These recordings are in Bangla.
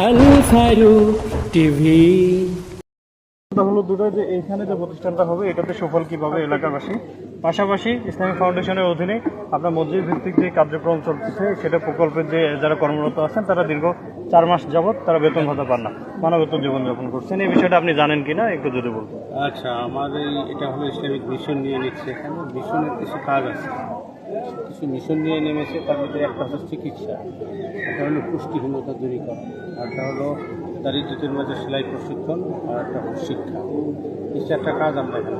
আল ফারুক টিভি হলো দুটো যে এইখানে যে প্রতিষ্ঠানটা হবে এটাতে সফল কীভাবে এলাকাবাসী? পাশাপাশি ইসলামিক ফাউন্ডেশনের অধীনে আপনার মসজিদ ভিত্তিক যে কার্যক্রম চলতেছে সেটা প্রকল্পের যে যারা কর্মরত আছেন তারা দীর্ঘ চার মাস যাবৎ তারা বেতন ভাতা পান না মানবেতর জীবনযাপন করছেন। এই বিষয়টা আপনি জানেন কিনা একটু যদি বলতেন। আচ্ছা আমাদের এটা হলো ইসলামিক মিশন নিয়ে নিচ্ছে এখানে। মিশনের কিছু কাজ আছে। কিছু মিশন নিয়ে নেমেছে, তার মধ্যে একটা হচ্ছে চিকিৎসা। একটা হলো পুষ্টিহীনতা দূরীকরণ একটা হলো দারিদ্রতার মাঝে সেলাই প্রশিক্ষণ, আর একটা হলো শিক্ষা। এই চারটা কাজ আমরা এখানে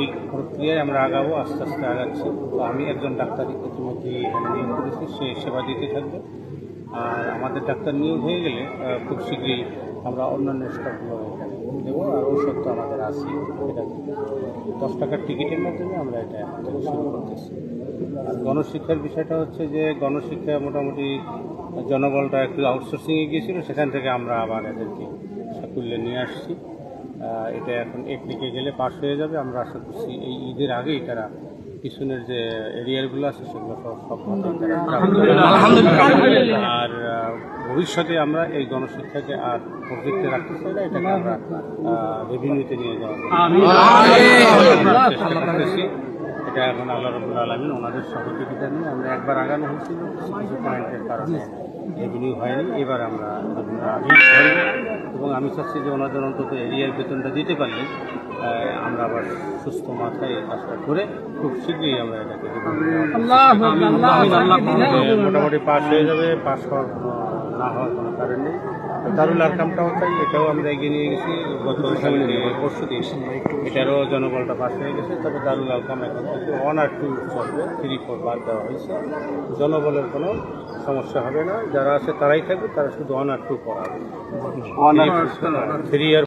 এই প্রক্রিয়ায় আমরা আগাবো, আস্তে আস্তে আগাচ্ছি। তো আমি একজন ডাক্তার ইতিমধ্যে এখানে নিয়োগ করেছি, সে সেবা দিতে থাকবে। আর আমাদের ডাক্তার নিয়োগ হয়ে গেলে খুব শীঘ্রই আমরা অন্যান্য স্টকগুলো দেবো আর ঔষধ তো আমাদের আছে। এটা দশ টাকার টিকিটের মাধ্যমে আমরা এটা শুরু করতেছি। আর গণশিক্ষার বিষয়টা হচ্ছে যে গণশিক্ষা মোটামুটি জনবলটা একটু আউটসোর্সিংয়ে গিয়েছিল সেখান থেকে আমরা আবার এদেরকে সাকুল্যে নিয়ে আসছি। এটা এখন একদিকে গেলে পাশ হয়ে যাবে। আমরা আশা করছি এই ঈদের আগেই তারা পিছনের যে এরিয়াগুলো আছে সেগুলো সব সব। আর ভবিষ্যতে আমরা এই গণশিক্ষাকে আর প্রজেক্টে রাখতে চাই না এটাকে আমরা রেভিনিউতে নিয়ে যাওয়া চেষ্টা করতেছি এটা এখন আল্লাহ রবুল আলমিন ওনাদের সহযোগিতা নিয়ে আমরা একবার আগানো হয়েছিল কিছু পয়েন্টের কারণে রেভিনিউ হয়নি এবার আমরা এবং আমি চাচ্ছি যে ওনাদের অন্তত এরিয়ার বেতনটা দিতে পারলে আমরা আবার সুস্থ মাথায় এই কাজটা করে খুব শীঘ্রই আমরা এটাকে মোটামুটি পাস হয়ে যাবে পাশ হওয়ার না হওয়ার কোনো কারণ নেই। দারুল আরকামটাও তাই এটাও আমরা এগিয়ে নিয়ে গেছি। গত পরশু দিন এটারও জনবলটা পাস হয়ে গেছে। তবে দারুল আরকাম এখন থেকে ওয়ান আর টু চলবে। থ্রি ফোর বাদ দেওয়া হয়েছে। জনবলের কোনো সমস্যা হবে না। যারা আছে তারাই থাকবে তারা শুধু ওয়ান আর টু পড়াবে। থ্রি আর